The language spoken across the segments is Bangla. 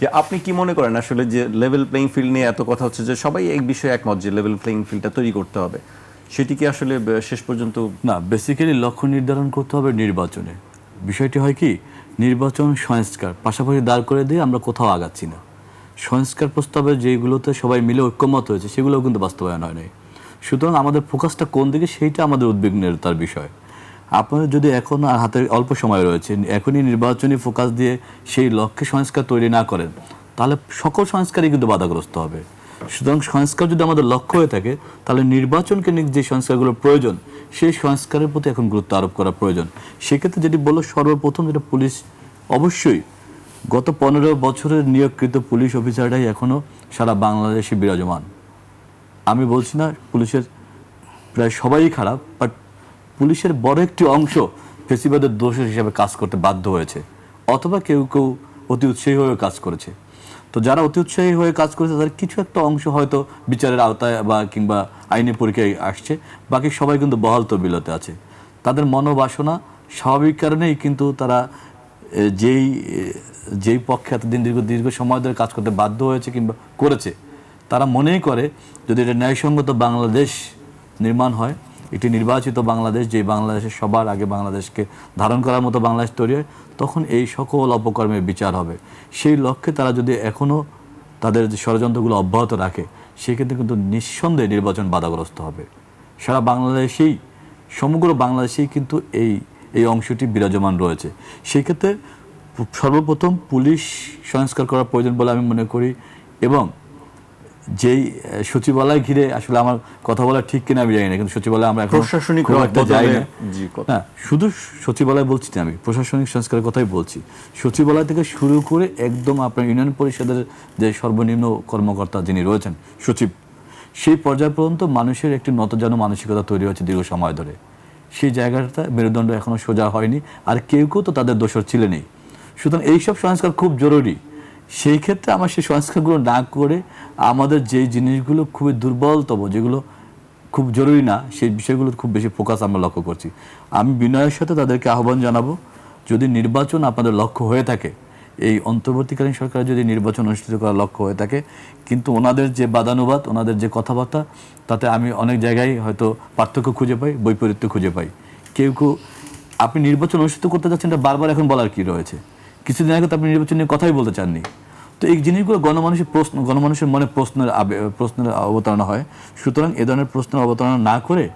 যে আপনি কি মনে করেন আসলে যে লেভেল প্লেইং ফিল্ড নিয়ে এত কথা হচ্ছে যে সবাই এক বিষয়ে একমত যে লেভেল প্লেইং ফিল্ডটা তৈরি করতে হবে? সেটি কি আসলে শেষ পর্যন্ত না বেসিক্যালি লক্ষ্য নির্ধারণ করতে হবে নির্বাচনে। বিষয়টি হয় কি, নির্বাচন সংস্কার, পাশাপাশি দাঁড় করে দিয়ে আমরা কোথাও আগাচ্ছি না। সংস্কার প্রস্তাবে যেগুলোতে সবাই মিলে ঐক্যমত হয়েছে, সেগুলোও কিন্তু বাস্তবায়ন হয় নাই। সুতরাং আমাদের ফোকাসটা কোন দিকে, সেইটা আমাদের উদ্বিগ্নের তার বিষয়। আপনাদের যদি এখন আর হাতে অল্প সময় রয়েছে, এখনই নির্বাচনী ফোকাস দিয়ে সেই লক্ষ্যে সংস্কার তৈরি না করেন, তাহলে সকল সংস্কারই কিন্তু বাধাগ্রস্ত হবে। সুতরাং সংস্কার যদি আমাদের লক্ষ্য হয়ে থাকে, তাহলে নির্বাচনকে নিয়ে যে সংস্কারগুলো প্রয়োজন, সেই সংস্কারের প্রতি এখন গুরুত্ব আরোপ করা প্রয়োজন। সেক্ষেত্রে যেটি বলল, সর্বপ্রথম যেটা পুলিশ, অবশ্যই গত পনেরো বছরের নিয়োগকৃত পুলিশ অফিসাররাই এখনও সারা বাংলাদেশে বিরাজমান। আমি বলছি না পুলিশের প্রায় সবাই খারাপ বাট পুলিশের বড় একটি অংশ ফেসিবাদের দোষ হিসাবে কাজ করতে বাধ্য হয়েছে, অথবা কেউ কেউ অতি উৎসাহী হয়ে কাজ করেছে। তো যারা অতি উৎসাহী হয়ে কাজ করেছে, তাদের কিছু একটা অংশ হয়তো বিচারের আওতায় বা কিংবা আইনি পরীক্ষায় আসছে, বাকি সবাই কিন্তু বহাল তবিলতে আছে। তাদের মনোবাসনা স্বাভাবিক কারণেই কিন্তু তারা যেই যেই পক্ষে এতদিন দীর্ঘ দীর্ঘ সময় ধরে কাজ করতে বাধ্য হয়েছে কিংবা করেছে, তারা মনেই করে যদি এটা ন্যায়সঙ্গত বাংলাদেশ নির্মাণ হয় একটি নির্বাচিত বাংলাদেশ, যে বাংলাদেশের সবার আগে বাংলাদেশকে ধারণ করার মতো বাংলাদেশ তৈরি হয়, তখন এই সকল অপকর্মের বিচার হবে। সেই লক্ষ্যে তারা যদি এখনও তাদের যে ষড়যন্ত্রগুলো অব্যাহত রাখে, সেক্ষেত্রে কিন্তু নিঃসন্দেহে নির্বাচন বাধাগ্রস্ত হবে। সারা বাংলাদেশেই, সমগ্র বাংলাদেশেই কিন্তু এই এই অংশটি বিরাজমান রয়েছে। সেই ক্ষেত্রে সর্বপ্রথম পুলিশ সংস্কার করা প্রয়োজন বলে আমি মনে করি এবং যেই সচিবালয় ঘিরে আসলে আমার কথা বলা ঠিক কিনা আমি জানি না কিন্তু সচিবালয় আমরা এখন প্রশাসনিক একটা যাই না। না শুধু সচিবালয় বলছি না আমি প্রশাসনিক সংস্কারের কথাই বলছি। সচিবালয় থেকে শুরু করে একদম আপনার ইউনিয়ন পরিষদের যে সর্বনিম্ন কর্মকর্তা যিনি রয়েছেন সচিব সেই পর্যায় পর্যন্ত মানুষের একটি নতজানু মানসিকতা তৈরি হয়েছে দীর্ঘ সময় ধরে। সেই জায়গাটা মেরুদণ্ড এখনও সোজা হয়নি আর কেউ কেউ তো তাদের দোষর ছিলেনই। সুতরাং এইসব সংস্কার খুব জরুরি। সেই ক্ষেত্রে আমার সেই সংস্কারগুলো না করে আমাদের যেই জিনিসগুলো খুবই দুর্বলতম, যেগুলো খুব জরুরি না, সেই বিষয়গুলোর খুব বেশি ফোকাস আমরা লক্ষ্য করছি। আমি বিনয়ের সাথে তাদেরকে আহ্বান জানাব, যদি নির্বাচন আপনাদের লক্ষ্য হয়ে থাকে, এই অন্তর্বর্তীকালীন সরকার যদি নির্বাচন অনুষ্ঠিত করার লক্ষ্য হয়ে থাকে, কিন্তু ওনাদের যে বাদানুবাদ, ওনাদের যে কথাবার্তা, তাতে আমি অনেক জায়গায় হয়তো পার্থক্য খুঁজে পাই, বৈপরীত্য খুঁজে পাই। কেউ কেউ, আপনি নির্বাচন অনুষ্ঠিত করতে যাচ্ছেন, এটা বারবার এখন বলার কি রয়েছে? কিছুদিন আগে তো আপনি নির্বাচন নিয়ে কথাই বলতে চাননি। তো এই জিনিসগুলো গণমানুষের প্রশ্ন, গণমানুষের মনে প্রশ্নের প্রশ্নের অবতারণা হয়। সুতরাং এ ধরনের প্রশ্নের অবতারণা না করে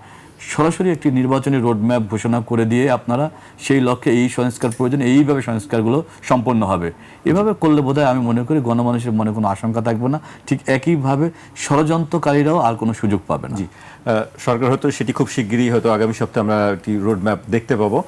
সরাসরি একটি নির্বাচনী রোডম্যাপ ঘোষণা করে দিয়ে আপনারা সেই লক্ষ্যে এই সংস্কার প্রয়োজন এইভাবে সংস্কারগুলো সম্পন্ন হবে। এভাবে করলে বোধহয় আমি মনে করি গণমানুষের মনে কোনো আশঙ্কা থাকবে না। ঠিক একইভাবে ষড়যন্ত্রকারীরাও আর কোনো সুযোগ পাবে না। জি সরকার হয়তো সেটি খুব শিগগিরই হয়তো আগামী সপ্তাহে আমরা একটি রোড ম্যাপ দেখতে পাবো।